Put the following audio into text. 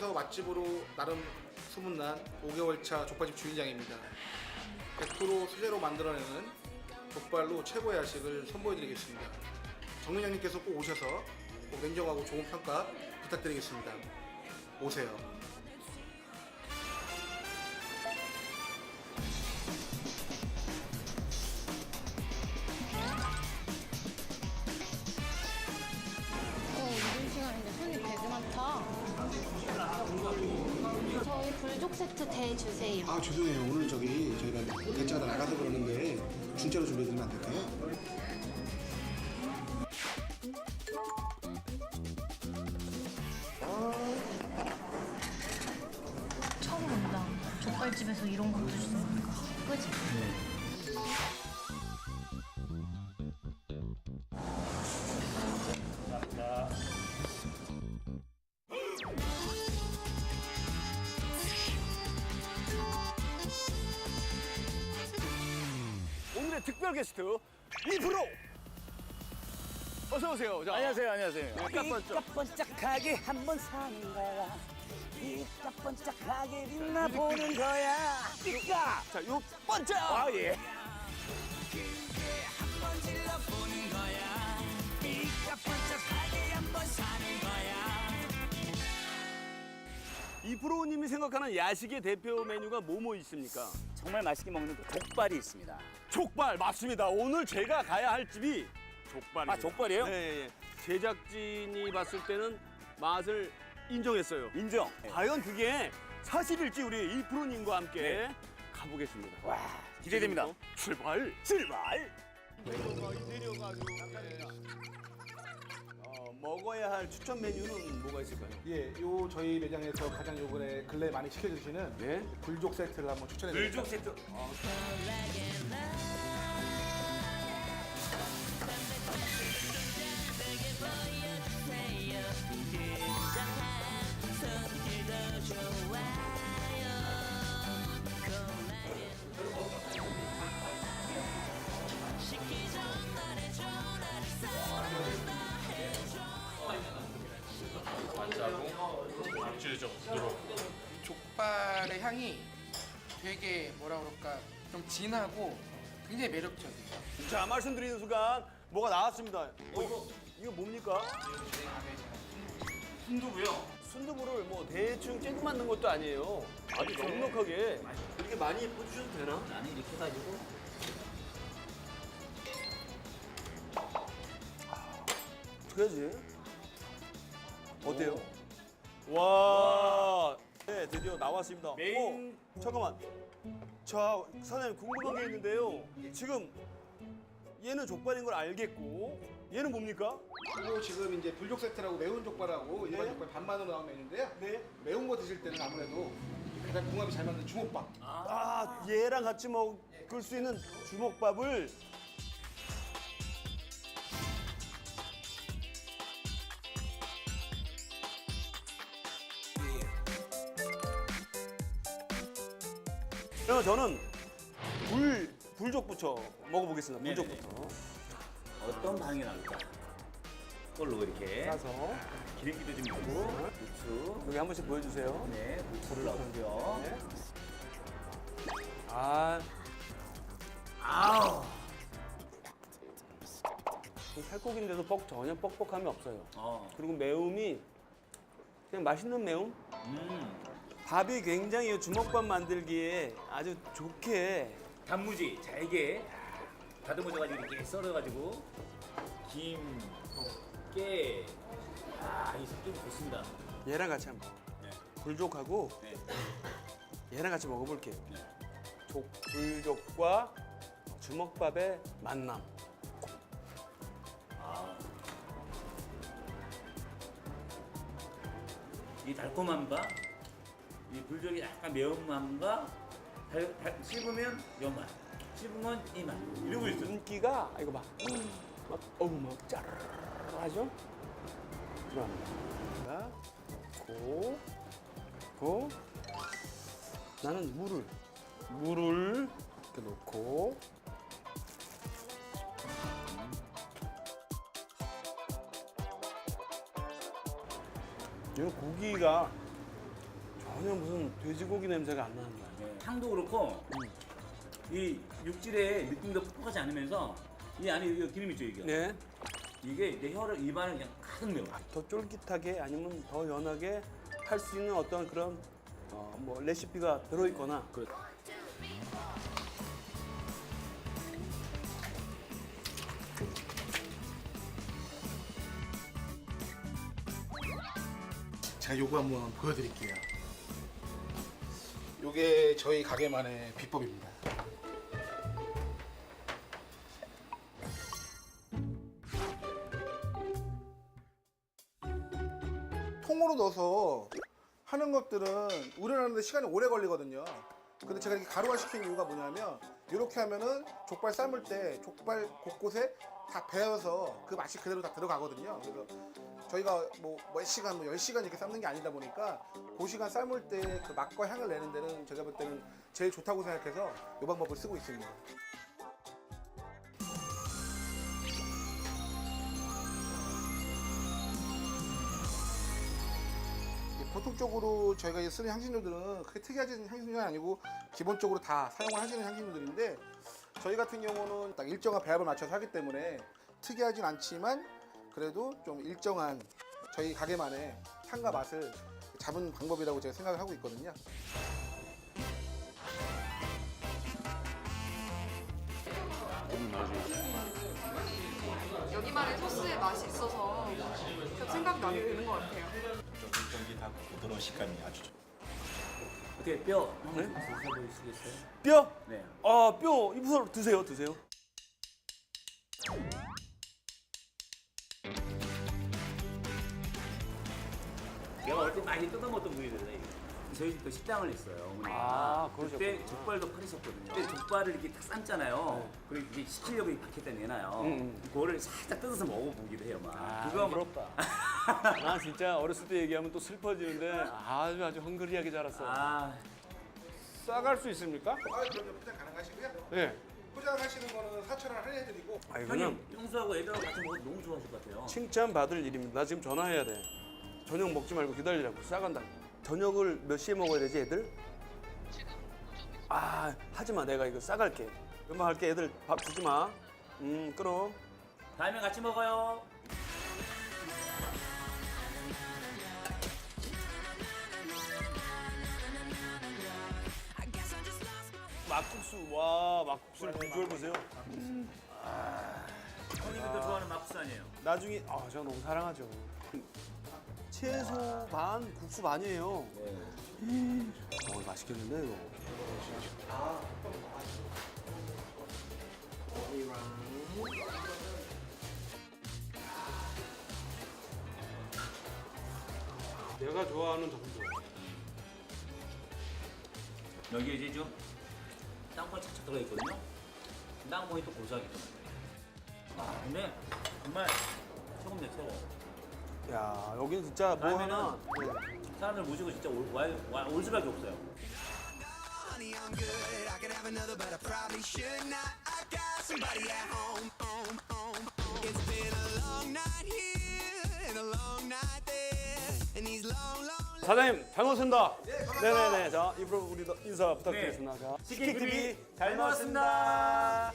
전국에서 맛집으로 나름 소문난 5개월 차 족발집 주인장입니다. 100% 수제로 만들어내는 족발로 최고의 야식을 선보여드리겠습니다. 정민장님께서 꼭 오셔서 꼭 냉정하고 좋은 평가 부탁드리겠습니다. 오세요. 세트 대 주세요. 아 죄송해요. 오늘 저기 저희가 대짜가 나가서 그러는데 중짜로 준비해드리면 안 될까요? 처음 본다. 족발집에서 이런 것도 주니 오늘의 특별 게스트 이프로 어서 오세요. 자, 안녕하세요, 안녕하세요. 깜깜번쩍. 번쩍하게 한번 사는 거야. 삐까번쩍하게 빛나 보는 거야. 삐까. 자, 요 번쩍. 아 예. 생각하는 야식의 대표 메뉴가 뭐뭐 있습니까? 정말 맛있게 먹는 그 족발이 있습니다. 족발 맞습니다. 오늘 제가 가야 할 집이 족발입니다. 아, 족발이에요? 네, 예, 예. 제작진이 봤을 때는 맛을 인정했어요. 인정. 과연 그게 사실일지 우리 이프로님과 함께 네. 가보겠습니다. 와 기대됩니다. 출발. 출발. 어, 먹어야 할 추천 메뉴는 뭐가 있을까요? 예, 요 저희 매장에서 가장 요번에 근래 많이 시켜주시는 네. 불족 세트를 한번 추천해드립니다. 불족 세트. 족발의 향이 되게 뭐라 그럴까 좀 진하고 굉장히 매력적이에요. 자 말씀드리는 순간 뭐가 나왔습니다. 어, 이거 이거 뭡니까? 순두부요. 순두부를 뭐 대충 쬐고 만든 것도 아니에요. 아주 넉넉하게 이렇게 많이 퍼주셔도 되나? 나는 이렇게 가지고 어떻게 하지? 어때요? 와, 네 드디어 나왔습니다. 메인- 어, 잠깐만. 자 사장님 궁금한 게 있는데요. 지금 얘는 족발인 걸 알겠고 얘는 뭡니까? 그리고 지금 이제 불족 세트라고 매운 족발하고 일반 족발 반반으로 나온 메뉴인데요. 네. 매운 거 드실 때는 아무래도 가장 궁합이 잘 맞는 주먹밥. 아, 얘랑 같이 먹을 수 있는 주먹밥을 그러면 저는 불 불족부터 먹어보겠습니다. 네네네. 불족부터 어떤 반응이 나올까? 꼴로 이렇게 싸서 기름기도 좀 있고 부추. 여기 한 번씩 보여주세요. 네, 부추를 넣고요. 아, 아우. 살코기인데도 뻑 전혀 뻑뻑함이 없어요. 어. 그리고 매움이 그냥 맛있는 매움. 음. 밥이 굉장히 이 주먹밥 만들기에 아주 좋게 단무지 잘게 다듬어져가지고 이렇게 썰어가지고 김, 깨. 아, 이 느낌 좋습니다. 얘랑 같이 한번 네. 불족하고 네. 얘랑 같이 먹어볼게요. 네. 족 불족과 주먹밥의 만남. 이 달콤함과 이 불족의 약간 매운맛과 달, 달, 씹으면 요맛, 씹으면 이 맛. 이러고 있어. 윤기가 이거 봐. 막 어우 막 짜르르 하죠? 들어갑니다. 고, 고. 나는 물을 물을 이렇게 넣고 이 고기가 전혀 무슨 돼지고기 냄새가 안 나는 거야. 네, 향도 그렇고 이 육질의 느낌도 퍽퍽하지 않으면서 이 안에 이 기름 있죠 이게 네. 이게 내 혀를 입안을 그냥 가득 메워 더 쫄깃하게 아니면 더 연하게 할 수 있는 어떤 그런 어, 뭐 레시피가 들어있거나 그 제가 요거 한번 보여드릴게요. 요게 저희 가게만의 비법입니다. 통으로 넣어서 하는 것들은 우려내는데 시간이 오래 걸리거든요. 근데 제가 이렇게 가루화 시킨 이유가 뭐냐면 이렇게 하면은 족발 삶을 때 족발 곳곳에 다 배어서 그 맛이 그대로 다 들어가거든요. 그래서 저희가 뭐 몇 시간, 뭐 10시간 이렇게 삶는 게 아니다 보니까 그 시간 삶을 때 그 맛과 향을 내는 데는 제가 볼 때는 제일 좋다고 생각해서 이 방법을 쓰고 있습니다. 예, 보통적으로 저희가 쓰는 향신료들은 크게 특이하지 향신료는 아니고 기본적으로 다 사용을 하시는 향신료들인데 저희 같은 경우는 딱 일정한 배합을 맞춰서 하기 때문에 특이하진 않지만 그래도 좀 일정한 저희 가게만의 향과 맛을 잡은 방법이라고 제가 생각을 하고 있거든요. 여기만의 소스의 맛이 있어서 좀 생각이 나게 되는 것 같아요. 쫄깃쫄깃하고 부드러운 식감이 아주 좋 어떻게 뼈 네? 드셔보시겠어요? 뼈? 네 아, 뼈 이부서 드세요, 드세요. 내가 어릴 때 많이 뜯어먹던 부위들이에요 저희 집도 식당을 했어요 어머니가 아, 그때. 족발도 팔으셨거든요 그때 족발을 이렇게 딱 삶잖아요 그리고 이게 시키려고 이렇게 바켓에 내놔요 음. 그거를 살짝 뜯어서 먹어보기도 해요 막 아, 그거 막 부럽다. 나 진짜 어렸을 때 얘기하면 또 슬퍼지는데 아주 아주 헝그리하게 자랐어. 아, 싸갈 수 있습니까? 아, 그럼요. 포장 가능하시고요. 네. 포장하시는 거는 4천 원 할인해드리고 아, 이거는 형님 평소하고 애들하고 같이 먹어도 너무 좋아하실 것 같아요 칭찬 받을 일입니다. 나 지금 전화해야 돼. 저녁 먹지 말고 기다리라고 싸간다. 저녁을 몇 시에 먹어야 되지, 애들? 아, 하지 마. 내가 이거 싸갈게. 금방 할게. 애들 밥 주지 마. 음, 끊어. 다음에 같이 먹어요 막국수. 와, 막국수를 비주얼 보세요. 형님도 좋아하는 막국수 아니에요 나중에 아, 제가 너무 사랑하죠. 채소 반, 국수 반이에요. 음. 어, 맛있겠는데 이거. 내가 좋아하는 정도. 여기 이제 좀 들어가 있거든요. 땅콩이 또 고소하게. 아, 근데 정말 최고입니다, 최고. 야, 여기는 진짜 뭐 하나. 사람들 모시고 진짜 올, 와, 와, 올 수밖에 없어요. money, I'm good. I could have another, but I probably should not. I got somebody at home, home, home, home. It's been a long night here and a long night there, and these long, long. 사장님 잘 먹었습니다. 네 네네. 자 입으로 우리 인사 부탁드리겠습니다. 자, 치킨 TV 치킨 잘 먹었습니다.